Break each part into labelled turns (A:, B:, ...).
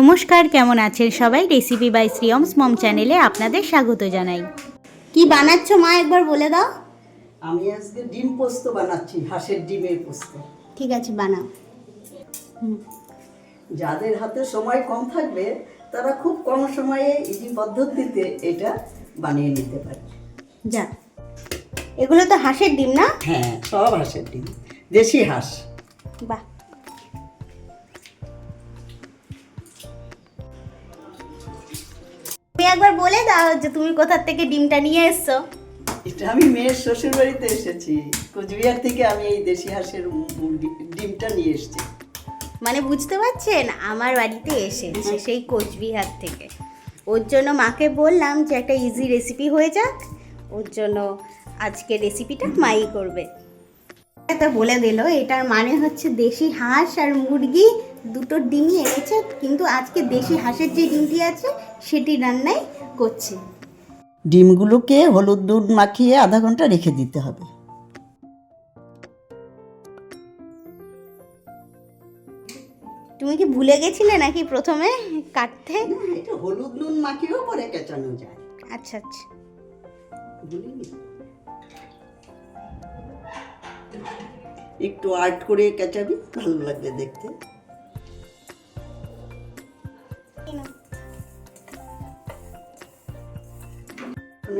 A: নমস্কার কেমন আছেন সবাই? রেসিপি বাই শ্রিয়মস মম চ্যানেলে আপনাদের স্বাগত জানাই। কি বানাচ্ছ মা একবার বলে দাও।
B: আমি আজকে ডিম পোস্ত বানাচ্ছি হাঁসের ডিমের পোস্ত।
A: ঠিক আছে বানাও।
B: যাদের হাতে সময় কম থাকবে তারা খুব কম সময়ে ইজি পদ্ধতিতে এটা বানিয়ে নিতে পারে।
A: যা। এগুলো তো হাঁসের ডিম না?
B: হ্যাঁ সব হাঁসের ডিম দেশি হাঁস।
A: বাহ। একবার বলে দাও যে তুমি কোথা থেকে ডিমটা নিয়ে এসছো।
B: এটা আমি মেয়ের শ্বশুর বাড়িতে এসেছি। কোচবিহার থেকে আমি এই দেশি হাঁসের ডিমটা নিয়ে এসেছি।
A: মানে বুঝতে পারছেন? আমার বাড়িতে এসেছে সেই কোচবিহার থেকে। ওর জন্য মাকে বললাম যে একটা ইজি রেসিপি হয়ে যাক। ওর জন্য আজকে রেসিপিটা মাই করবে। এটা বলে দিল এটার মানে হচ্ছে দেশি হাঁস আর মুরগি দুটো ডিমই এনেছে কিন্তু আজকে দেশি হাঁসের যে ডিমটি আছে সেটি রান্নাই করছে।
B: ডিমগুলোকে হলুদ দুধ মাখিয়ে আধা ঘণ্টা রেখে দিতে হবে।
A: তুমি কি ভুলে গেছিলে নাকি প্রথমে কাটতে?
B: এটা হলুদ নুন মাখিয়েও পরে কেচানো যায়।
A: আচ্ছা আচ্ছা।
B: একটু আর্ট করে কেচাবি ভালো লাগবে দেখতে।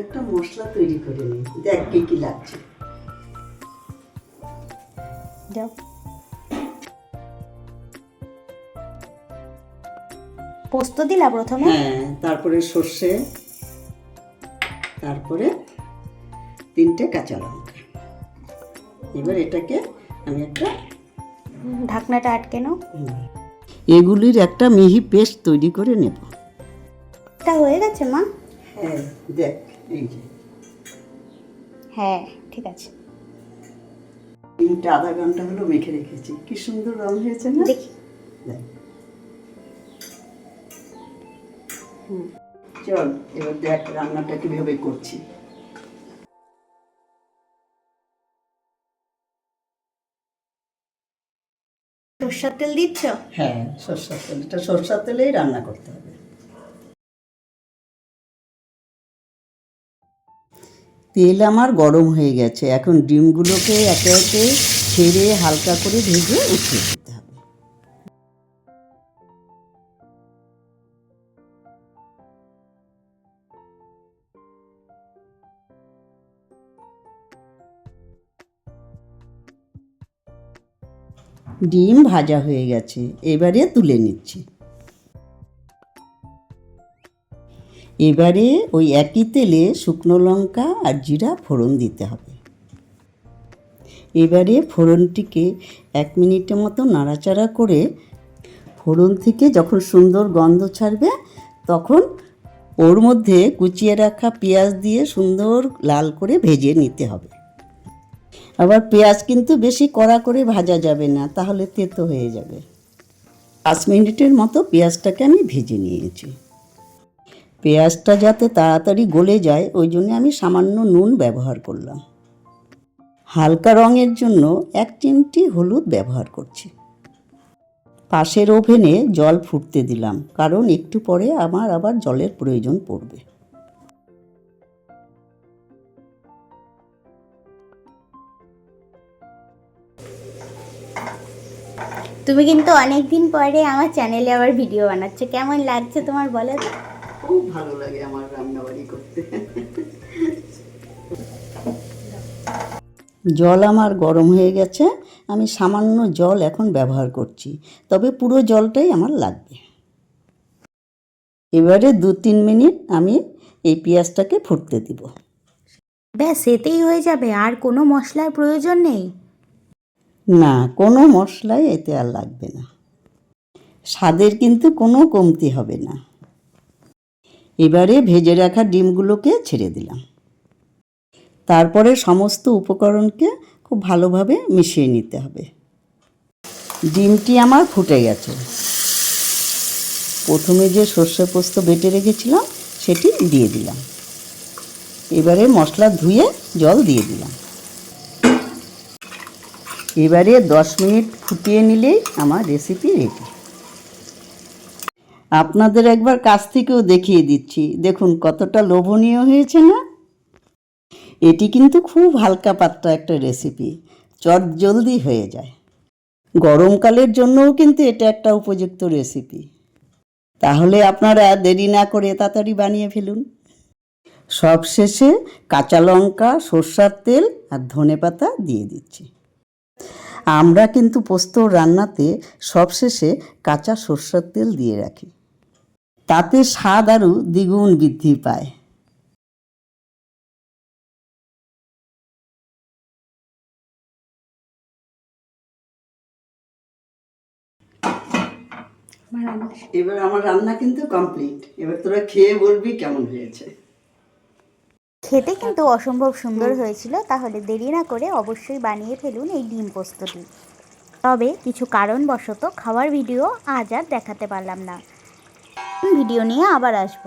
B: একটা মশলা তৈরি করে নিই। দেখ কি কি লাগছে।
A: যাও। পোস্ত দিলা প্রথমে?
B: হ্যাঁ তারপরে সর্ষে তারপরে তিনটে কাঁচা লঙ্কা। এবার এটাকে আমি একটা
A: ঢাকনাটা আটকে নাও।
B: এগুলির একটা মিহি পেস্ট তৈরি করে নেব।
A: এটা হয়ে গেছে মা?
B: হ্যাঁ দেখ। এই যে
A: হ্যাঁ ঠিক আছে।
B: তিনটা আধা ঘণ্টা হলো মেখে রেখেছি। কি সুন্দর রং হয়েছে না? দেখি। চল এবার দেখ রান্নাটা কীভাবে করছি।
A: সর্ষার তেল দিচ্ছ?
B: হ্যাঁ সরষার তেল এটা সরষার তেলেই রান্না করতে হবে। তেল আমার গরম হয়ে গেছে। এখন ডিমগুলোকে একে একে ছেড়ে হালকা করে ভেজে উঠিয়ে দিতে হবে। ডিম ভাজা হয়ে গেছে। এবারে তুলে নিচ্ছি। এবারে ওই একই তেলে শুকনো লঙ্কা আর জিরা ফোড়ন দিতে হবে। এবারে ফোড়নটিকে এক মিনিটের মতো নাড়াচাড়া করে ফোড়ন থেকে যখন সুন্দর গন্ধ ছাড়বে, তখন ওর মধ্যে কুচিয়ে রাখা পেঁয়াজ দিয়ে সুন্দর লাল করে ভেজে নিতে হবে। আবার পেঁয়াজ কিন্তু বেশি কড়া করে ভাজা যাবে না, তাহলে তেতো হয়ে যাবে। পাঁচ মিনিটের মতো পেঁয়াজটাকে আমি ভেজে নিয়েছি। পেঁয়াজটা যাতে তাড়াতাড়ি গলে যায়, ওই জন্য আমি সামান্য নুন ব্যবহার করলাম। হালকা রঙের জন্য এক চিমটি হলুদ ব্যবহার করছি। পাশের ওভেনে জল ফুটতে দিলাম, কারণ একটু পরে আমার আবার জলের প্রয়োজন পড়বে।
A: তুমি কিন্তু অনেক দিন পরে আমার চ্যানেলে আবার ভিডিও বানাচ্ছ। কেমন লাগছে তোমার বলো তো?
B: খুব ভালো লাগে আমার রান্নাবাড়ি করতে। জল আমার গরম হয়ে গেছে আমি সামান্য জল এখন ব্যবহার করছি তবে পুরো জলটাই আমার লাগবে। এবারে দু তিন মিনিট আমি এই পেঁয়াজটাকে ফুটতে দিব।
A: ব্যাস এতেই হয়ে যাবে আর কোনো মশলার প্রয়োজন নেই।
B: না কোনো মশলাই এতে আর লাগবে না। স্বাদের কিন্তু কোনো কমতি হবে না। এবারে ভেজে রাখা ডিমগুলোকে ছেড়ে দিলাম। তারপরে সমস্ত উপকরণকে খুব ভালোভাবে মিশিয়ে নিতে হবে। ডিমটি আমার ফুটে গেছে। প্রথমে যে সর্ষে পোস্ত বেটে রেখেছিলাম, সেটি দিয়ে দিলাম। এবারে মশলা ধুয়ে জল দিয়ে দিলাম। এবারে দশ মিনিট ফুটিয়ে নিলেই আমার রেসিপি রেডি আপনাদের একবার কাছ থেকেও দেখিয়ে দিচ্ছি। দেখুন, কতটা লোভনীয় হয়েছে, না? এটি কিন্তু খুব হালকা পাতলা একটা রেসিপি চট জলদি হয়ে যায়। গরমকালের জন্যও কিন্তু এটা একটা উপযুক্ত রেসিপি তাহলে আপনারা দেরি না করে তাড়াতাড়ি বানিয়ে ফেলুন। সব শেষে কাঁচা লঙ্কা, সর্ষার তেল আর ধনেপাতা দিয়ে দিচ্ছি। আমরা কিন্তু পোস্ত রান্নাতে সবশেষে কাঁচা সর্ষার তেল দিয়ে রাখি। তাতে স্বাদ আরও দ্বিগুণ বৃদ্ধি পায়। এবার আমার রান্না কিন্তু কমপ্লিট। এবার তোরা খেয়ে বলবি কেমন হয়েছে।
A: খেতে কিন্তু অসম্ভব সুন্দর হয়েছিল তাহলে দেরি না করে অবশ্যই বানিয়ে ফেলুন এই ডিম পোস্তটি। তবে কিছু কারণবশত খাওয়ার ভিডিও আজ আর দেখাতে পারলাম না। ভিডিও নিয়ে আবার আসব।